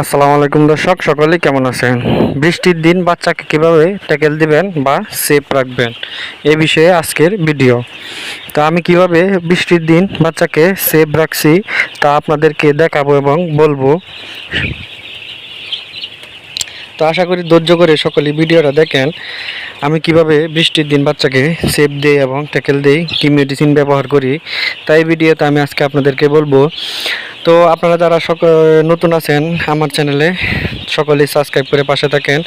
আসসালামু আলাইকুম দর্শক সকলে কেমন আছেন? বৃষ্টির দিন বাচ্চাকে কীভাবে ট্যাকেল দিবেন বা সেফ রাখবেন? এ বিষয়ে আজকের ভিডিও তা আমি কীভাবে বৃষ্টির দিন বাচ্চাকে সেফ রাখছি তা আপনাদেরকে দেখাবো এবং বলব। তো আশা করি ধৈর্য করে সকলে ভিডিওটা দেখেন। আমি কীভাবে বৃষ্টির দিন বাচ্চাকে সেফ দিই এবং ট্যাকেল দিই, কি মেডিসিন ব্যবহার করি, তাই ভিডিওতে আমি আজকে আপনাদেরকে বলব। তো আপনারা যারা সক নতুন আছেন আমার চ্যানেলে, সকলেই সাবস্ক্রাইব করে পাশে থাকেন।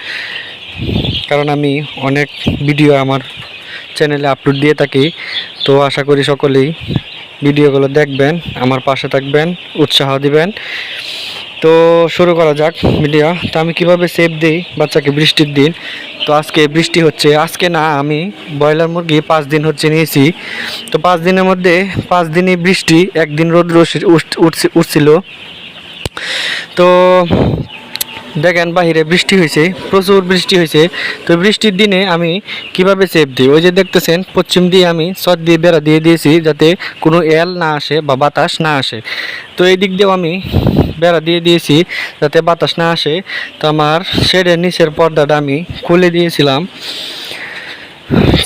কারণ আমি অনেক ভিডিও আমার চ্যানেলে আপলোড দিয়ে থাকি। তো আশা করি সকলেই ভিডিওগুলো দেখবেন, আমার পাশে থাকবেন, উৎসাহ দিবেন। তো শুরু করা যাক মিডিয়া। তো আমি কীভাবে সেফ দিই বাচ্চাকে বৃষ্টির দিন? তো আজকে বৃষ্টি হচ্ছে। আজকে না, আমি ব্রয়লার মুরগি পাঁচ দিন হচ্ছে নিয়েছি। তো পাঁচ দিনের মধ্যে পাঁচ দিনই বৃষ্টি, একদিন উঠছে- উঠছিল। তো দেখেন বাহিরে বৃষ্টি হয়েছে, প্রচুর বৃষ্টি হয়েছে। তো বৃষ্টির দিনে আমি কীভাবে সেভ দিই? ওই যে দেখতেছেন, পশ্চিম দিয়ে আমি সদ দিয়ে বেড়া দিয়ে দিয়েছি যাতে কোনো এল না আসে বা বাতাস না আসে। তো এই দিক দিয়েও আমি বেড়া দিয়ে দিয়েছি যাতে বাতাস না আসে। তো আমার শেডের নিচের পর্দাটা আমি খুলে দিয়েছিলাম।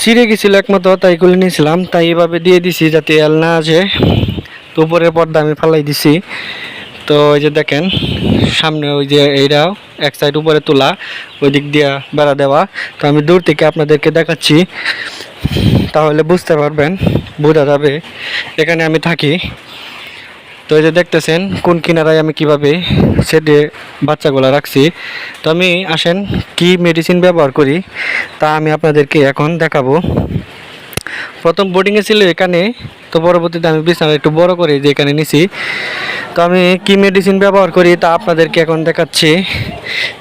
ছিঁড়ে গেছিল একমাত্র, তাই খুলে নিয়েছিলাম। তাই এভাবে দিয়ে দিছি যাতে এল না আসে। তো উপরের পর্দা আমি ফালাই দিছি। তো ওই যে দেখেন, সামনে ওই যে এইটাও এক সাইড উপরে তোলা ওই দিক দিয়ে বেড়া দেওয়া। তো আমি দূর থেকে আপনাদেরকে দেখাচ্ছি, তাহলে বুঝতে পারবেন, বোঝা যাবে। এখানে আমি থাকি। তো এই যে দেখতেছেন, কোন কিনারায় আমি কীভাবে সেটে বাচ্চাগুলো রাখছি। তো আমি, আসেন, কি মেডিসিন ব্যবহার করি, তা আমি আপনাদেরকে এখন দেখাবো। প্রথম বোর্ডিংয়ে ছিল এখানে, তো পরবর্তীতে আমি বিছানা একটু বড় করে যে এখানে নিছি। তো আমি কি মেডিসিন ব্যবহার করি তা আপনাদেরকে এখন দেখাচ্ছি।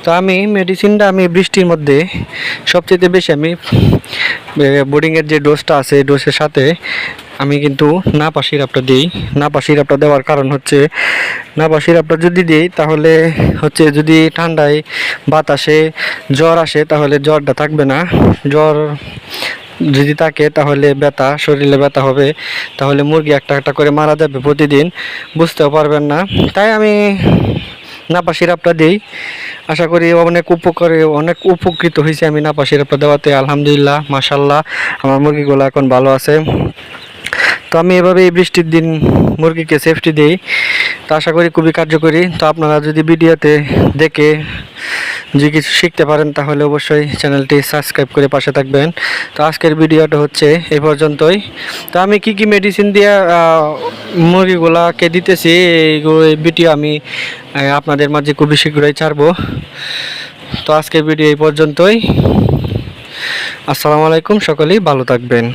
তো আমি মেডিসিনটা আমি বৃষ্টির মধ্যে সবচেয়ে বেশি আমি বোর্ডিংয়ের যে ডোজটা আছে ডোজের সাথে আমি কিন্তু না নাপা সিরাপটা দিই। না নাপা সিরাপটা দেওয়ার কারণ হচ্ছে না নাপা সিরাপটা যদি দিই তাহলে হচ্ছে যদি ঠান্ডায় বাতাসে জ্বর আসে তাহলে জ্বরটা থাকবে না। জ্বর যদি থাকে তাহলে ব্যথা, শরীরে ব্যথা হবে, তাহলে মুরগি একটা একটা করে মারা যাবে প্রতিদিন, বুঝতেও পারবেন না। তাই আমি নাপা সিরাপটা দিই। আশা করি অনেক উপকারে, অনেক উপকৃত হয়েছে আমি নাপা সিরাপটা দেওয়াতে, আলহামদুলিল্লাহ মাশাল্লাহ আমার মুরগিগুলো এখন ভালো আছে। তো আমি এভাবে এই বৃষ্টির দিন মুরগিকে সেফটি দিই। তো আশা করি খুবই কার্যকরী। তো আপনারা যদি ভিডিওতে দেখে যে কিছু শিখতে পারেন, তাহলে অবশ্যই চ্যানেলটি সাবস্ক্রাইব করে পাশে থাকবেন। তো আজকের ভিডিওটা হচ্ছে এই পর্যন্তই। তো আমি কি কি মেডিসিন দিয়ে মুরগিগুলাকে দিতেছি এই ভিডিও আমি আপনাদের মাঝে খুবই শীঘ্রই ছাড়বো। তো আজকের ভিডিও এই পর্যন্তই। আসসালামু আলাইকুম, সকলেই ভালো থাকবেন।